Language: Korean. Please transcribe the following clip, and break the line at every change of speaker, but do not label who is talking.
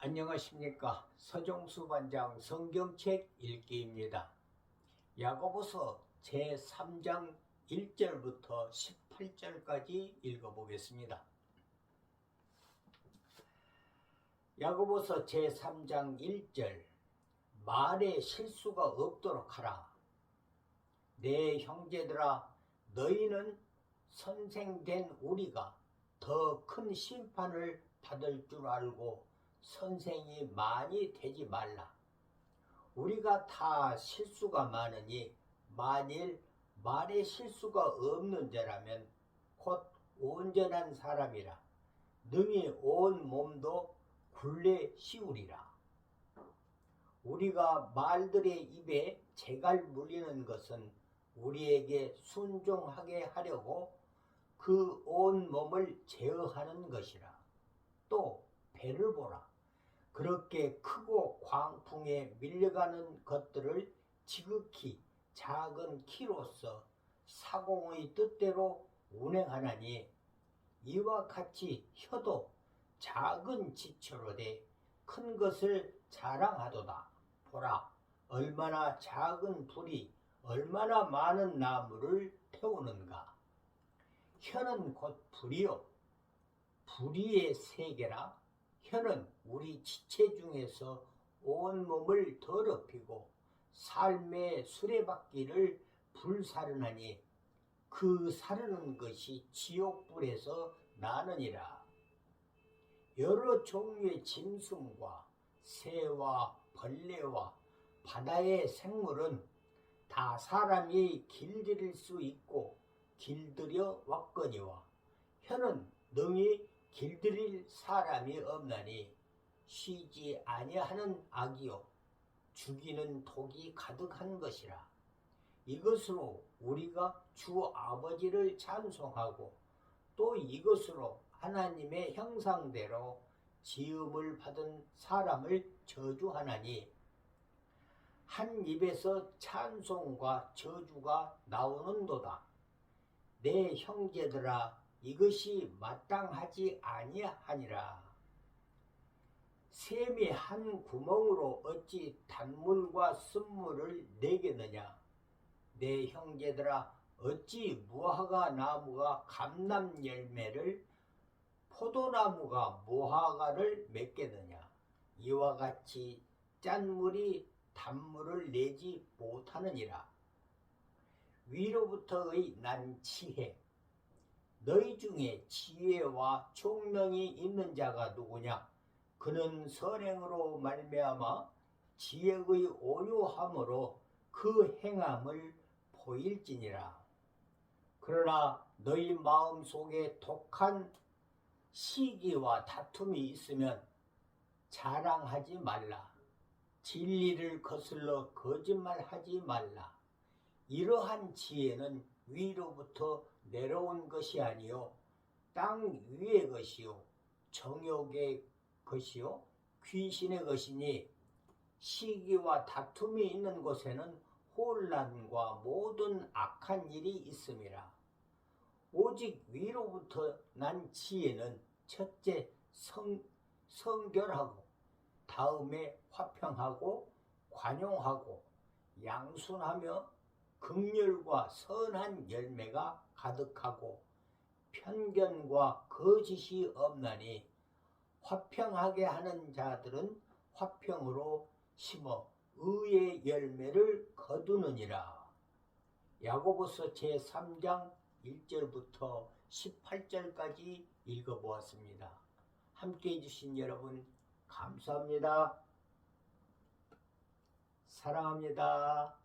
안녕하십니까 서정수 반장 성경책 읽기입니다. 야고보서 제3장 1절부터 18절까지 읽어보겠습니다. 야고보서 제3장 1절 말에 실수가 없도록 하라. 내 형제들아 너희는 선생된 우리가 더 큰 심판을 받을 줄 알고 선생이 많이 되지 말라. 우리가 다 실수가 많으니 만일 말에 실수가 없는 자라면 곧 온전한 사람이라. 능히 온 몸도 굴레 씌우리라. 우리가 말들의 입에 재갈 물리는 것은 우리에게 순종하게 하려고 그 온 몸을 제어하는 것이라. 또 배를 보라. 그렇게 크고 광풍에 밀려가는 것들을 지극히 작은 키로서 사공의 뜻대로 운행하나니 이와 같이 혀도 작은 지체로 돼 큰 것을 자랑하도다. 보라, 얼마나 작은 불이 얼마나 많은 나무를 태우는가. 혀는 곧 불이요. 불의의 세계라 혀는 우리 지체 중에서 온 몸을 더럽히고 삶의 수레바퀴를 불사르나니 그 사르는 것이 지옥불에서 나느니라. 여러 종류의 짐승과 새와 벌레와 바다의 생물은 다 사람이 길들일 수 있고 길들여 왔거니와 혀는 능히 길들일 사람이 없나니 쉬지 아니하는 악이요 죽이는 독이 가득한 것이라 이것으로 우리가 주 아버지를 찬송하고 또 이것으로 하나님의 형상대로 지음을 받은 사람을 저주하나니 한 입에서 찬송과 저주가 나오는도다. 내 형제들아 이것이 마땅하지 아니하니라. 샘이 한 구멍으로 어찌 단물과 쓴물을 내겠느냐? 내 형제들아 어찌 무화과 나무가 감람 열매를 포도나무가 무화과를 맺겠느냐? 이와 같이 짠물이 단물을 내지 못하느니라. 위로부터의 난 지혜. 너희 중에 지혜와 총명이 있는 자가 누구냐? 그는 선행으로 말미암아 지혜의 온유함으로 그 행함을 보일지니라. 그러나 너희 마음 속에 독한 시기와 다툼이 있으면 자랑하지 말라. 진리를 거슬러 거짓말하지 말라. 이러한 지혜는 위로부터 내려온 것이 아니요 땅 위의 것이요 정욕의 것이요 귀신의 것이니 시기와 다툼이 있는 곳에는 혼란과 모든 악한 일이 있음이라. 오직 위로부터 난 지혜는 첫째 성, 성결하고 다음에 화평하고 관용하고 양순하며 극렬과 선한 열매가 가득하고 편견과 거짓이 없나니 화평하게 하는 자들은 화평으로 심어 의의 열매를 거두느니라. 야고보서 제3장 1절부터 18절까지 읽어보았습니다. 함께 해주신 여러분 감사합니다. 사랑합니다.